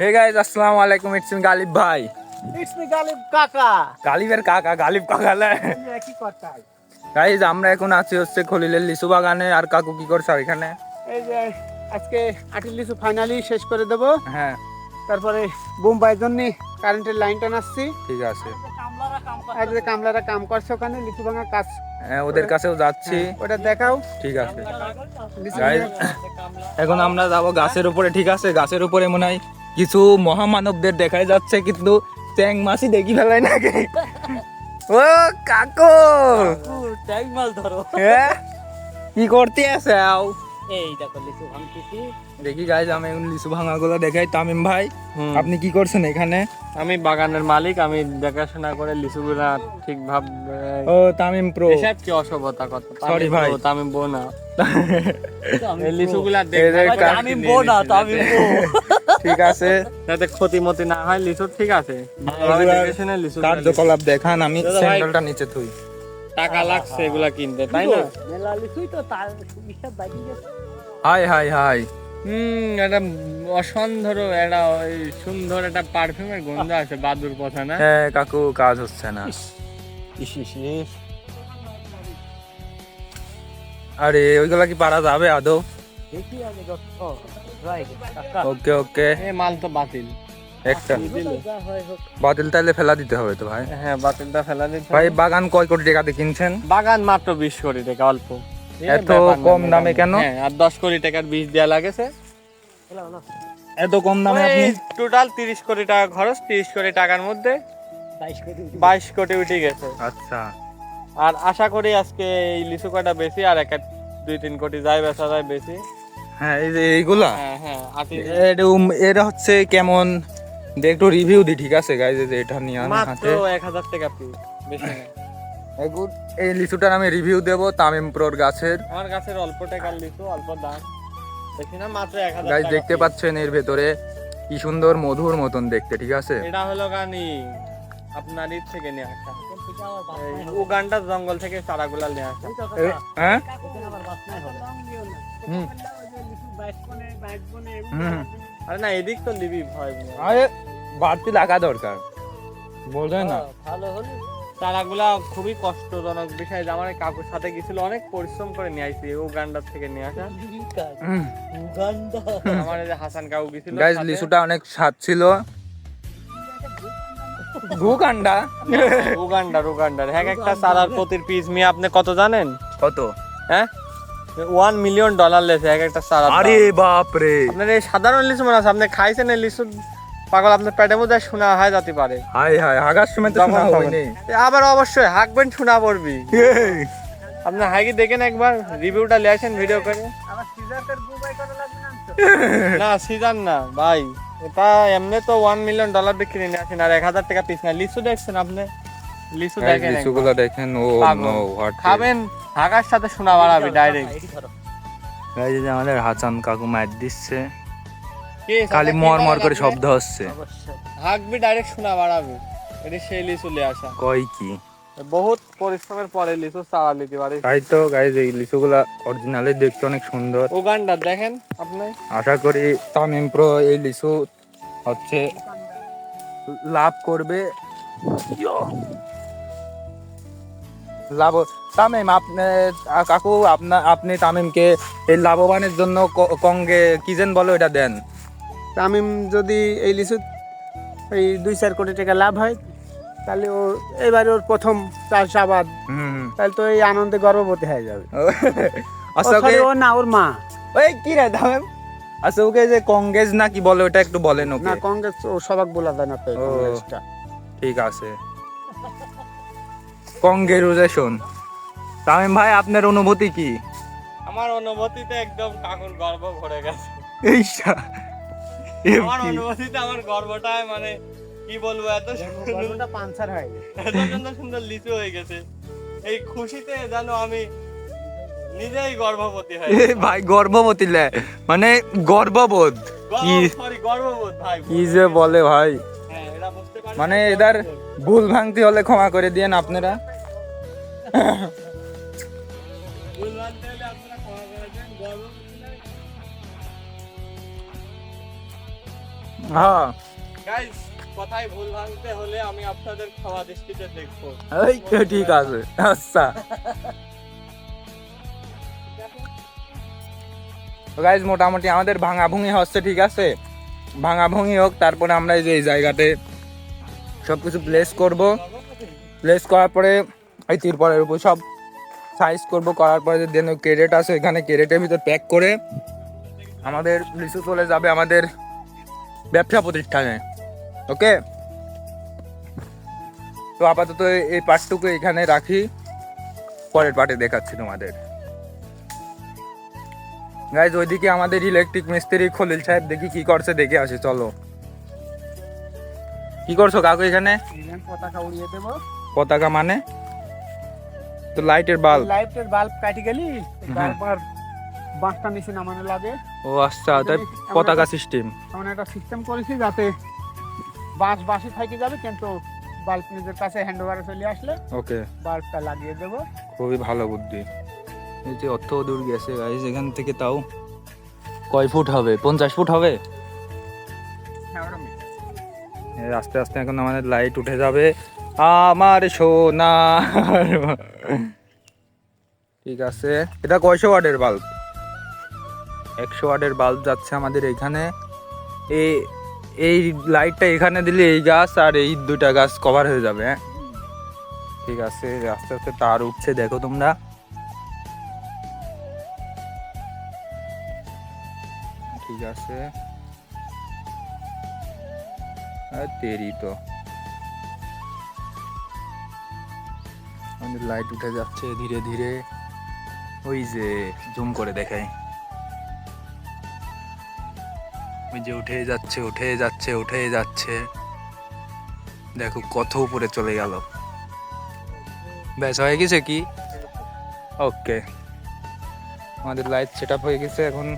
Hey guys আসসালামু আলাইকুম it's me Ghalib ভাই ইটস মি গালিব কাকা গালিবের কাকা গালিব কাকা লে কি করতাই গাইজ আমরা এখন আছি হচ্ছে খলিলের লিচু বাগানে আর কাকু কি করছে এখানে এই যে আজকে আটিল লিচু ফাইনালি শেষ করে দেব হ্যাঁ। তারপরে বোম্বাইয়ের জন্য কারেন্টের লাইনটা নাচ্ছি ঠিক আছে। আর যে কামলারা কাম করছে ওখানে লিচু ভাঙা কাজ হ্যাঁ, ওদের কাছেও যাচ্ছি। ওটা দেখাও। ঠিক আছে। এখন আমরা যাব গাছের উপরে ঠিক আছে? গাছের উপরে মনে হয় কিছু মহামানবদের দেখাই যাচ্ছে কিন্তু ট্যাং মাছই দেখি ফেলায় নাকি ও কাকু! ট্যাং মাল ধরো। হ্যাঁ? কি করতে আছে এই দেখো লিচু ভাঙতেছি। দেখি গাইজ আমি এখন লিচু ভাঙা গুলো দেখাই। তামিম ভাই আপনি কি করছেন এখানে? আমি বাগানের মালিক আমি দেখাশোনা করে লিচুগুলা ঠিক ভাব ও তামিম প্রো এসব কি অসভ্যতা কথা? Sorry ভাই। আমি বউ না। লিচুগুলা দেখে আমি বো না তো আমি বো ঠিক আছে। যাতে ক্ষতি মতি না হয় লিচু ঠিক আছে। লিচু। কার্যকলাপ দেখান আমি স্যান্ডেলটা নিচে থুই টাকা লাগছে এগুলা কিনতে তাই না? মেলা লিচুই তো তার হিসাব বাইরে গেছে হাই হাই হাই। হুম একটা অসন্ধর একটা ওই সুন্দর একটা পারফিউমের গন্ধ আছে বাদুর কথা না? হ্যাঁ কাকু কাজ হচ্ছে না। ইস ইস ইস। আরে ওইগুলা কি পারা যাবে আদৌ? দেখি আগে। ওকে ওকে। এ মাল তো বাতিল। একটা। বাতিল। তাইলে ফেলা দিতে হবে তো ভাই। হ্যাঁ বাতিলটা ফেলা দিতে ভাই বাগান কয় কোটি টাকাতে কিনছেন? বাগান মাত্র বিশ কোটি টাকা অল্প। এত কম দামে কেন? হ্যাঁ আর দশ কোটি টাকার বীজ দেওয়া লাগেছে। এত কম দামে আপনি টোটাল তিরিশ কোটি টাকা খরচ তিরিশ কোটি টাকার মধ্যে বাইশ কোটি উঠে বাইশ কোটি উঠে গেছে। আচ্ছা। আর আশা করি আজকে এই লিচু কটা বেশি আর এক দুই তিন কোটি যায় বেচা যায় বেশি। হ্যাঁ এই যে এইগুলা? হ্যাঁ হ্যাঁ এরকম এটা হচ্ছে কেমন? একটু রিভিউ দি ঠিক আছে গাইজ যে এটা নিয়ে মাত্র এক হাজার টাকা পিস বেশি না। এগু- এই লিচুটার আমি রিভিউ দেব তামিম প্রোর গাছের। আমার গাছের অল্প টাকার লিচু অল্প দাম। দেখি না মাত্র এক হাজার গাইজ টাকা দেখতে পাচ্ছেন এর ভেতরে কি সুন্দর মধুর মতন দেখতে ঠিক আছে? এটা হলো গানি আপনার ঈদ থেকে নিয়ে আসা। উগান্ডার জঙ্গল থেকে চারাগুলা নিয়ে আসা হ্যাঁ। হুম। আরে না এদিক তো লিবি ভয় আরে বাড়তি লাগা দরকার। বলবেন না। ভালো হলো। চারাগুলা খুবই কষ্টজনক বিষয় যে আমার কাকুর সাথে গেছিল অনেক পরিশ্রম করে নিয়ে আইছি উগান্ডার থেকে নিয়ে আসা। উগান্ডা। আমার যে হাসান কাকু গেছিল গাইজ সাথে। লিচুটা অনেক স্বাদ ছিল। ভুকান্ডা উগান্ডার উগান্ডার। হ্যাঁ একটা চারার প্রতির পিস মিয়া আপনি কত জানেন? কত? হ্যাঁ? ওয়ান মিলিয়ন ডলার লেছে এক একটা চারা আরে বাপ রে আপনার এই সাধারণ লিচু মনে আছে আপনি খাইছেন এই লিচু পাগল আপনার পেটের মধ্যে শোনা হয় যেতে পারে। হাই হাই হাগার সময় তো শোনা হয়নি। আবার অবশ্যই হাঁকবেন শোনা পড়বি। আপনি হাইকি দেখেন একবার রিভিউটা লিয়ে আসেন ভিডিও করে। আবার সিজারটার বুবাই করা লাগবে না তো? না ভাই। এটা এমনি তো ওয়ান মিলিয়ন ডলার বিক্রি নিয়ে আসেন আর এক হাজার টাকা পিস না। লিচু দেখছেন আপনি? লিচু দেখেন। লিচুগুলো দেখেন ও নো খাবেন হাগার সাথে শোনা বাড়াবি ডাইরেক্ট এই যে আমাদের হাসান কাকু মার দিচ্ছে। খালি মর মর করে শব্দ হচ্ছে। হাঁকবি ডাইরেক্ট শোনা বাড়াবি। এটি সেই লিচু লিয়ে আসা। কই কি? বহুত পরিশ্রমের পরে লিচু চারা নিতে পারে। তাই তো গাইজ এই লিচুগুলা অরিজিনালি দেখতে অনেক সুন্দর। উগান্ডা দেখেন আপনি? আশা করি তামিম প্রো এই লিচু হচ্ছে লাভ করবে। লাভ তামিম আপনি কাকু আপনার আপনি তামিমকে এই লাভবানের জন্য কঙ্গে কি যেন বলো এটা দেন। তামিম যদি এই লিচু এই দুই চার কোটি টাকা লাভ হয় তাহলে ও এবারে ওর প্রথম চাষাবাদ। তাহলে তো এই আনন্দে গর্ভবতী হয়ে যাবে। ও আচ্ছা ওকে। ও না ওর মা। ওই কি রে তামিম? আচ্ছা ওকে যে কংগ্রেস না কি বলে ওটা একটু বলেন না কংগ্রেস ও সবাক বলা যায় না তো। কংগ্রেসটা। ঠিক আছে। কংগ্রেচুলেশন। তামিম ভাই আপনার অনুভূতি কি? আমার অনুভূতিতে একদম কাকুর গর্ব ভরে গেছে। এই সা- এ আমার? অনুভূতিতে আমার গর্বটাই মানে কি বলব এত সুন্দর পাঞ্চার হয়ে এত সুন্দর সুন্দর লিচু হয়ে গেছে। এই খুশিতে জানো আমি নিজেই গর্ভবতী হয়ে ভাই গর্ভবতী লে মানে গর্ববোধ। কি সরি গর্ভবোধ ভাই কি যে বলে ভাই। হ্যাঁ মানে এদের ভুল ভাঙতি হলে ক্ষমা করে দিয়েন আপনারা। হ্যাঁ। গাইস কথাই ভুল ভাঙতে হলে আমি আপনাদের খাওয়া দৃষ্টিতে দেখব। এই তো ঠিক আছে। আচ্ছা। গাইজ মোটামুটি আমাদের ভাঙা ভুঙি হচ্ছে ঠিক আছে? ভাঙা ভুঙি হোক তারপরে আমরা এই যে এই জায়গাতে সব কিছু প্লেস করব। প্লেস করার পরে এই তিরপলের উপর সব সাইজ করব। করার পরে যে দেন ক্যারেট আছে এখানে ক্যারেটের ভিতর প্যাক করে আমাদের লিচু চলে যাবে আমাদের ব্যবসা প্রতিষ্ঠানে ওকে তো আপাতত এই পার্টটুকু এখানে রাখি পরের পার্টে দেখাচ্ছি তোমাদের। গাইজ ওইদিকে আমাদের ইলেকট্রিক মিস্ত্রি খলিল সাহেব দেখি কি করছে দেখে আসি চলো। কি করছ কাকু এখানে? পতাকা উড়িয়ে দেবো। পতাকা মানে? তো লাইটের বাল্ব লাইটের বাল্ব কাটি গেলি তারপর বাঁশটা নিচে নামানো লাগে। ও আচ্ছা তাই পতাকা সিস্টেম এমন একটা সিস্টেম করেছি যাতে বাঁশ বাঁশে থেকে যাবে কিন্তু বাল্ব নিজের কাছে হ্যান্ড ওভারে চলে আসলে ওকে। বাল্বটা লাগিয়ে দেবো। খুবই ভালো বুদ্ধি। এই যে অত দূর গেছে গাইজ এখান থেকে তাও কয় ফুট হবে? পঞ্চাশ ফুট হবে? হ্যাঁ আস্তে আস্তে এখন আমাদের লাইট উঠে যাবে। আমার সোনা ঠিক আছে। এটা কয়শো ওয়াটের বাল্ব একশো ওয়াটের বাল্ব যাচ্ছে আমাদের এখানে। এই এই লাইটটা এখানে দিলে এই গাছ আর এই দুইটা গাছ কভার হয়ে যাবে হ্যাঁ? ঠিক আছে, আস্তে আস্তে তার উঠছে, দেখো তোমরা। ঠিক আছে। তেরি তো। আমাদের লাইট উঠে যাচ্ছে ধীরে ধীরে। ওই যে জুম করে দেখাই। ওই যে উঠে যাচ্ছে উঠে যাচ্ছে উঠে যাচ্ছে। দেখো কত উপরে চলে গেল। ব্যাস হয়ে গেছে কি? ওকে। আমাদের লাইট সেট আপ হয়ে গেছে এখন।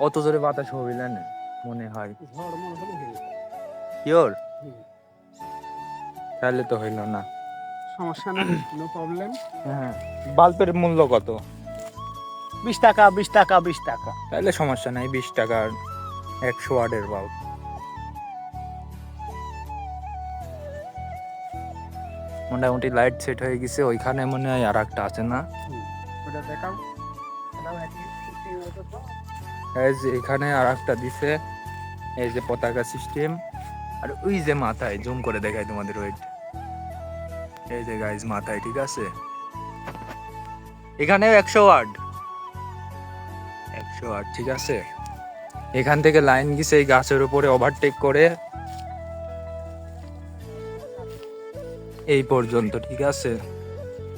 অত জোরে বাতাস হবে না মনে হয়। তাহলে তো হইল না। সমস্যা নেই নো প্রবলেম হ্যাঁ বাল্বের মূল্য কত? বিশ টাকা বিশ টাকা বিশ টাকা। তাহলে সমস্যা নাই বিশ টাকার একশো ওয়াটের বাল্ব। মোটামুটি লাইট সেট হয়ে গেছে ওইখানে মনে হয় আর একটা আছে না? ওটা দেখাও। এই যে এখানে আর একটা দিছে এই যে পতাকা সিস্টেম আর ওই যে মাথায় জুম করে দেখাই তোমাদের ওয়েট। এই যে গাইজ মাথায়, ঠিক আছে? এখানেও একশো ওয়াট একশো ওয়াট ঠিক আছে? এখান থেকে লাইন গেছে এই গাছের উপরে ওভারটেক করে এই পর্যন্ত, ঠিক আছে?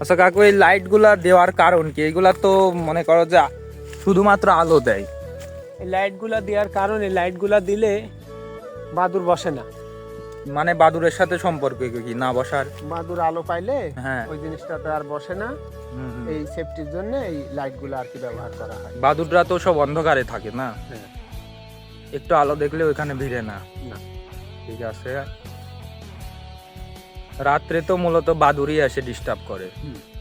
আচ্ছা কাকু, এই লাইটগুলা দেওয়ার কারণ কি? এগুলা তো মনে করো যে শুধুমাত্র আলো দেয়। এই লাইটগুলা দেওয়ার কারণে লাইটগুলা দিলে বাদুর বসে না। মানে বাদুরের সাথে সম্পর্ক কি না বসার? বাদুর আলো পাইলে হ্যাঁ। ওই জিনিসটা তো আর বসে না। এই সেফটির জন্য এই লাইটগুলো আর কি ব্যবহার করা হয়। বাদুররা তো সব অন্ধকারে থাকে না? হ্যাঁ। একটু আলো দেখলে ওইখানে ভিড়ে না। ঠিক আছে। রাত্রে তো মূলত বাদুরই এসে ডিস্টার্ব করে।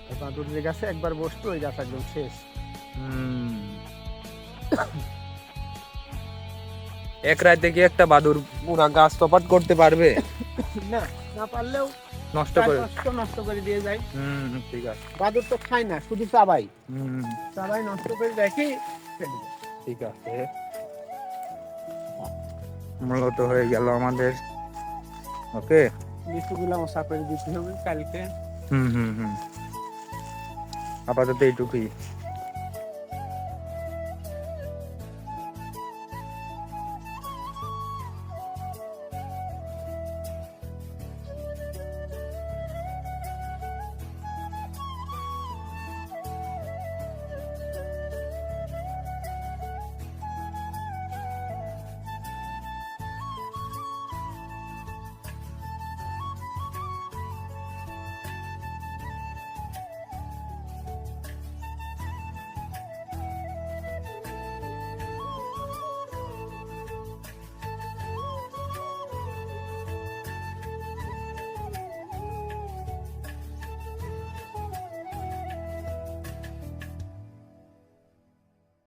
এই বাদুর যে গাছে একবার বসতো ওই গাছ একদম শেষ। হুম। এক রাতে কি একটা বাদুর পুরা গাছ তপাট করতে পারবে। না না পারলেও নষ্ট করে। নষ্ট করে দিয়ে যায়। হুম ঠিক আছে। বাদুর তো খায় না শুধু চাবাই হুম চাবাই নষ্ট করে দেখি ঠিক আছে। মূলত হয়ে গেল আমাদের। ওকে? লিচুগুলো মশা করে দিতে হবে কালকে। হুম হুম হুম। আপাতত এইটুকুই।